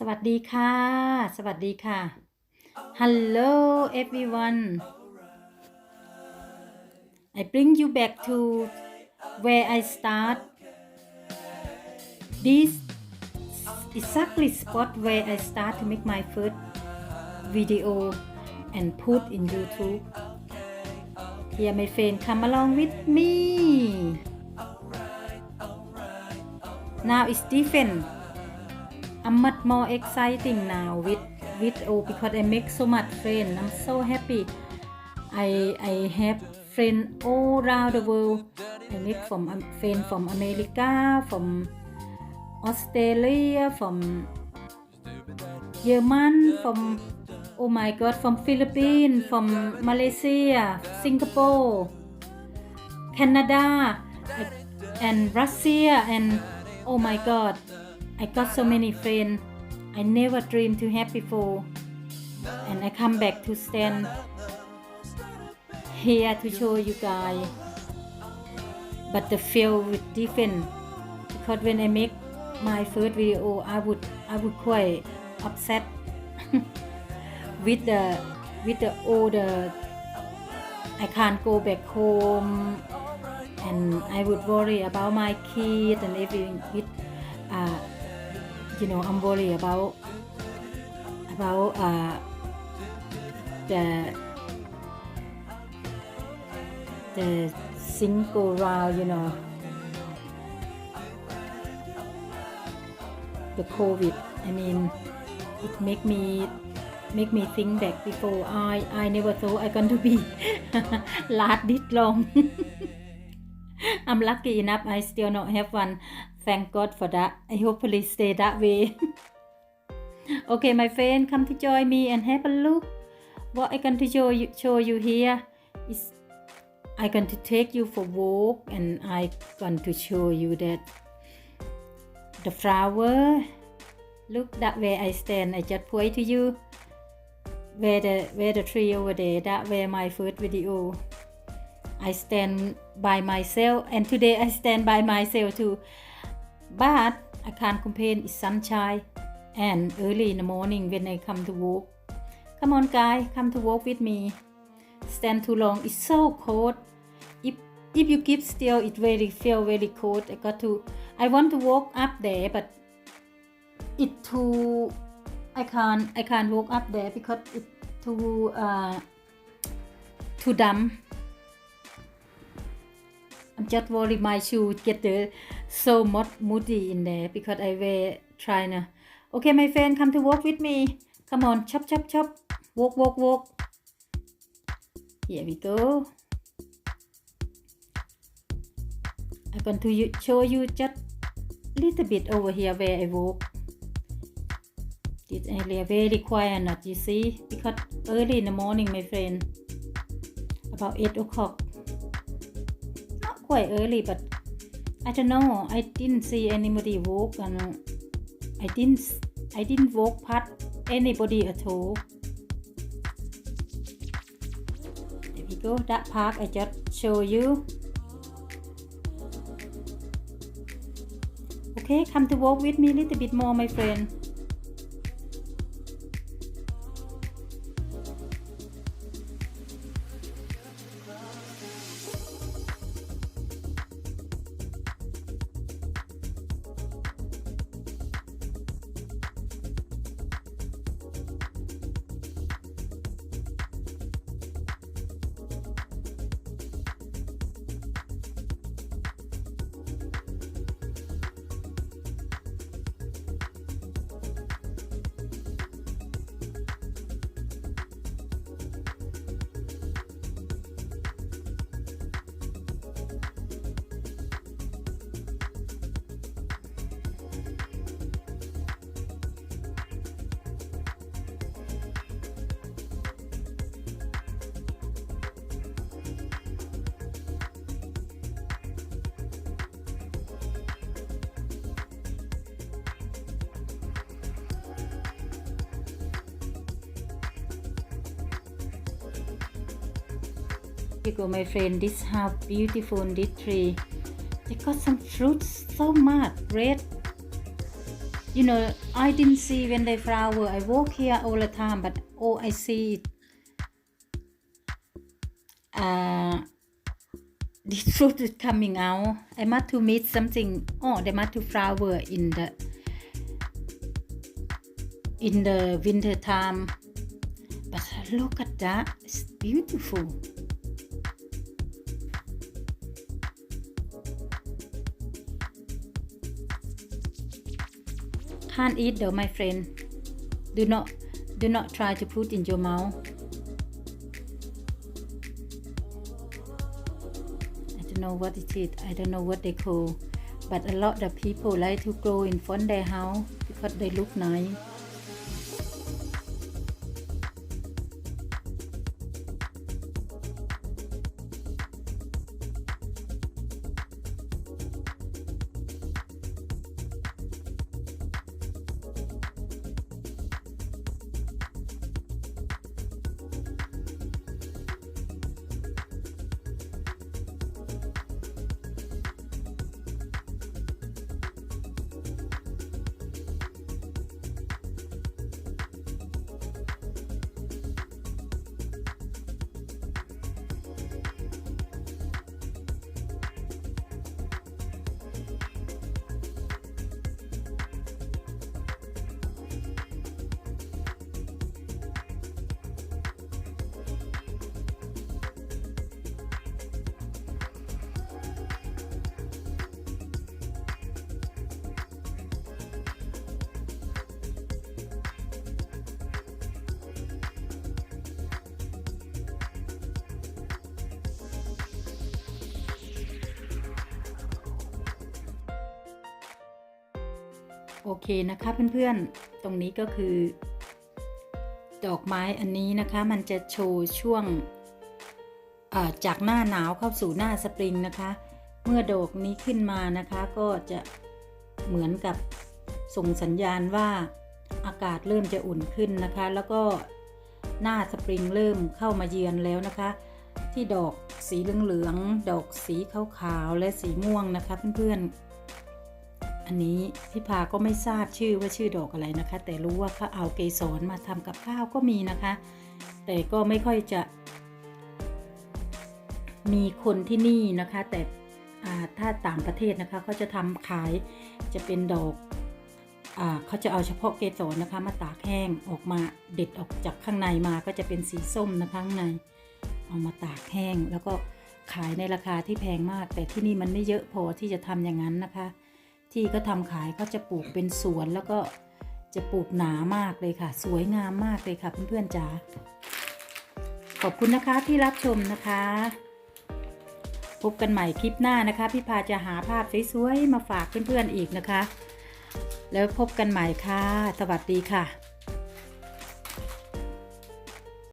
สวัสดีค่ะ สวัสดีค่ะ Hello everyone I bring you back to where I start this exactly spot where I start to make my first video and put in YouTube. Here my friend come along with me. Now it's different. I'm much more exciting now with with oh because I make so much friend I'm so happy. I I have friend all around the world. I make from um, friend from America from Australia from German from oh my god from Philippines from Malaysia Singapore Canada and Russia and oh my god I got so many friends I never dreamed to have before. And I come back to stand here to show you guys. But the feel with different because when I make my first video I would I would quite upset with the with the older I can't go back home and I would worry about my kids and everything. With uh, you know I'm worried about about uh, the the single round you know the COVID. I mean it make me make me think back before. I I never thought I going to be last this long. I'm lucky enough I still not have one thank God for that. I hopefully stay that way. Okay my friend come to join me and have a look. What I'm going to show you show you here is I'm going to take you for a walk and I'm going to show you that the flower. Look that way I stand. I just point to you. Where the where the tree over there that where my first video I stand by myself and today I stand by myself too but I can't complain it's sunshine and early in the morning when I come to walk come on guys come to walk with me. Stand too long it's so cold. If if you keep still it very feel very cold. I got to I want to walk up there but it too I can't I can't walk up there because it too uh too dumb. I'm just worried my shoe get the so muddy in there because I wear trainer. Okay, my friend, come to walk with me. Come on, chop, chop, chop. Walk, walk, walk. Here we go. I'm going to show you just a little bit over here where I walk. This area very quiet, you see, because early in the morning, my friend, about 8 o'clock Not quite early but I don't know. I didn't see anybody walk and I didn't I didn't walk past anybody at all. There we go. That park I just show you. Okay come to walk with me a little bit more my friend you go my friend. This how beautiful this tree. They got some fruits so much red. You know I didn't see when they flower. I walk here all the time but oh I see uh this fruit is coming out. I must to meet something. Oh they must to flower in the in the winter time. But look at that. It's beautiful can't eat though my friend. Do not do not try to put in your mouth. I don't know what it is. I don't know what they call. But a lot of people like to grow in front their house because they look nice โอเคนะคะเพื่อนๆ ตรงนี้ก็คือ ดอกไม้อันนี้นะคะมันจะโชว์ช่วงจากหน้าหนาวเข้าสู่หน้าสปริงนะคะ เมื่อดอกนี้ขึ้นมานะคะก็จะเหมือนกับส่งสัญญาณว่าอากาศเริ่มจะอุ่นขึ้นนะคะ แล้วก็หน้าสปริงเริ่มเข้ามาเยือนแล้วนะคะ ที่ดอกสีเหลืองๆดอกสีขาวๆและสีม่วงนะคะเพื่อนๆ อันนี้พี่พาก็ไม่ทราบชื่อว่าชื่อดอกอะไรนะคะ แต่รู้ว่าเขาเอาเกสรมาทำกับข้าวก็มีนะคะ แต่ก็ไม่ค่อยจะ มีคนที่นี่นะคะ แต่ถ้าต่างประเทศนะคะเขาจะทำขายจะเป็นดอกอเขาจะเอาเฉพาะเกสรนะคะ มาตากแห้งออกมาเด็ดออกจากข้างในมาก็จะเป็นสีส้มนะคะข้างใน เอามาตากแห้ง แล้วก็ขายในราคาที่แพงมาก แต่ที่นี่มันไม่เยอะพอที่จะทำอย่างนั้นนะคะ ที่ก็ทำขายก็จะปลูกเป็นสวนแล้วก็จะปลูกหนามากเลยค่ะ สวยงามมากเลยค่ะเพื่อนๆจ๋าขอบคุณนะคะที่รับชมนะคะ พบกันใหม่คลิปหน้านะคะ พี่พาจะหาภาพสวยๆมาฝากเพื่อนๆอีกนะคะ แล้วพบกันใหม่ค่ะ สวัสดีค่ะ